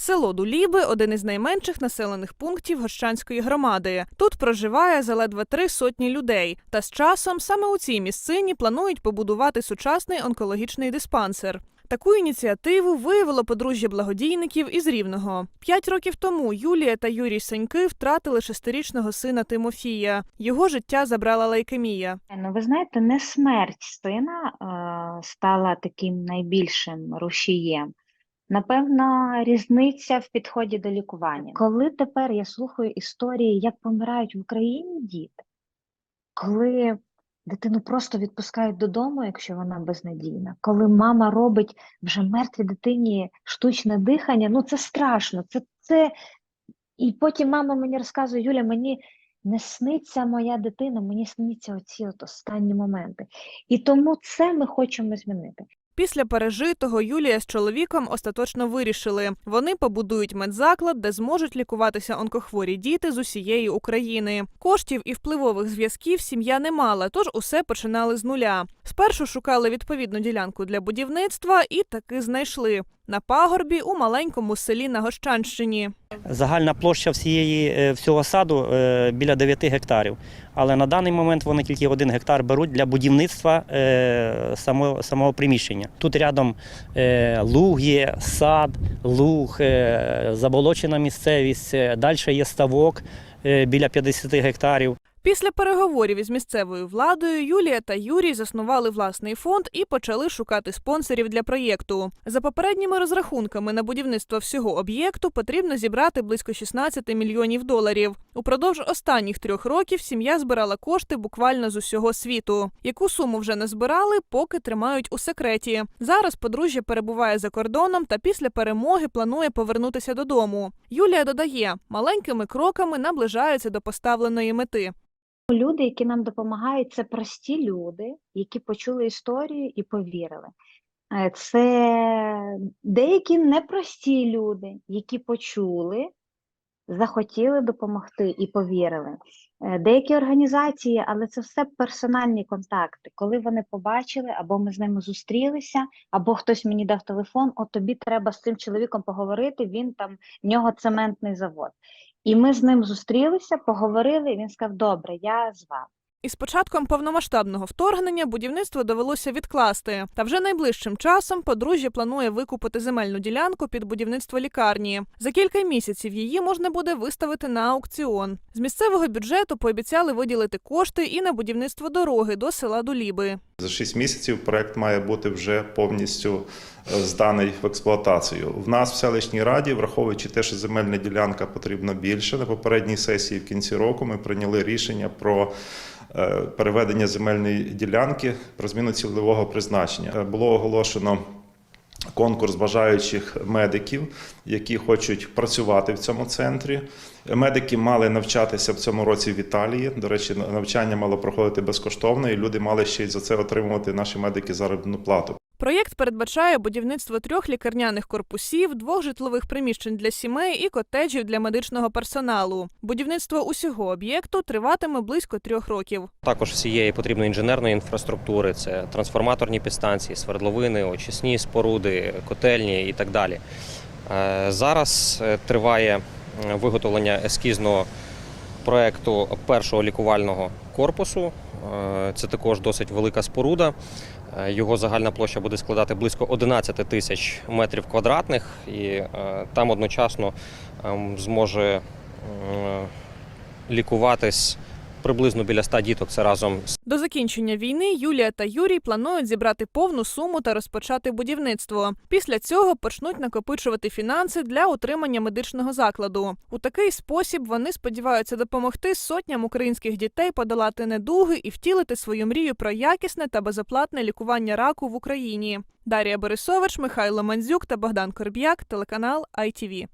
Село Дуліби один із найменших населених пунктів Гощанської громади. Тут проживає заледве три сотні людей. Та з часом саме у цій місцині планують побудувати сучасний онкологічний диспансер. Таку ініціативу виявило подружжя благодійників із Рівного. П'ять років тому Юлія та Юрій Саньки втратили шестирічного сина Тимофія. Його життя забрала лейкемія. Ну, ви знаєте, не смерть сина е, стала таким найбільшим рушієм. Напевно, різниця в підході до лікування. Коли тепер я слухаю історії, як помирають в Україні діти, коли дитину просто відпускають додому, якщо вона безнадійна, коли мама робить вже мертвій дитині штучне дихання, ну це страшно. Це, це... І потім мама мені розказує, Юля, мені не сниться моя дитина, мені сняться оці от останні моменти. І тому це ми хочемо змінити. Після пережитого Юлія з чоловіком остаточно вирішили. Вони побудують медзаклад, де зможуть лікуватися онкохворі діти з усієї України. Коштів і впливових зв'язків сім'я не мала, тож усе починали з нуля. Спершу шукали відповідну ділянку для будівництва і таки знайшли на пагорбі у маленькому селі на Гощанщині. Загальна площа всієї е, всього саду е, біля 9 гектарів. Але на даний момент вони тільки один гектар беруть для будівництва е, самого, самого приміщення. Тут рядом луг є, сад, луг, заболочена місцевість. Далі є ставок біля 50 гектарів. Після переговорів із місцевою владою Юлія та Юрій заснували власний фонд і почали шукати спонсорів для проєкту. За попередніми розрахунками на будівництво всього об'єкту потрібно зібрати близько 16 мільйонів доларів. Упродовж останніх трьох років сім'я збирала кошти буквально з усього світу. Яку суму вже не збирали, поки тримають у секреті. Зараз подружжя перебуває за кордоном та після перемоги планує повернутися додому. Юлія додає, маленькими кроками наближаються до поставленої мети. Люди, які нам допомагають, це прості люди, які почули історію і повірили. Е, Це деякі непрості люди, які почули, захотіли допомогти і повірили. Е, Деякі організації, але це все персональні контакти. Коли вони побачили, або ми з ними зустрілися, або хтось мені дав телефон, от тобі треба з цим чоловіком поговорити, він там, в нього цементний завод. І ми з ним зустрілися, поговорили, і він сказав: Добре, я з вами. Із початком повномасштабного вторгнення будівництво довелося відкласти. Та вже найближчим часом подружжя планує викупити земельну ділянку під будівництво лікарні. За кілька місяців її можна буде виставити на аукціон. З місцевого бюджету пообіцяли виділити кошти і на будівництво дороги до села Дуліби. За 6 місяців проект має бути вже повністю е, зданий в експлуатацію. В нас в селищній раді, враховуючи те, що земельна ділянка потрібна більше, на попередній сесії в кінці року ми прийняли рішення про переведення земельної ділянки про зміну цільового призначення. Е, Було оголошено. Конкурс бажаючих медиків, які хочуть працювати в цьому центрі. Медики мали навчатися в цьому році в Італії. До речі, навчання мало проходити безкоштовно, і люди мали ще й за це отримувати наші медики заробітну плату. Проєкт передбачає будівництво трьох лікарняних корпусів, двох житлових приміщень для сімей і котеджів для медичного персоналу. Будівництво усього об'єкту триватиме близько трьох років. Також всієї потрібної інженерної інфраструктури, це трансформаторні підстанції, свердловини, очисні споруди, котельні і так далі. Е, Зараз е, триває виготовлення ескізного проекту першого лікувального корпусу. Е, Це також досить велика споруда. Е, Його загальна площа буде складати близько 11 тисяч метрів квадратних, і е, там одночасно ем, зможе лікуватись приблизно біля 100 діток. Це разом До закінчення війни Юлія та Юрій планують зібрати повну суму та розпочати будівництво. Після цього почнуть накопичувати фінанси для утримання медичного закладу. У такий спосіб вони сподіваються допомогти сотням українських дітей подолати недуги і втілити свою мрію про якісне та безоплатне лікування раку в Україні. Дар'я Борисович, Михайло Мандзюк та Богдан Корб'як, телеканал ITV.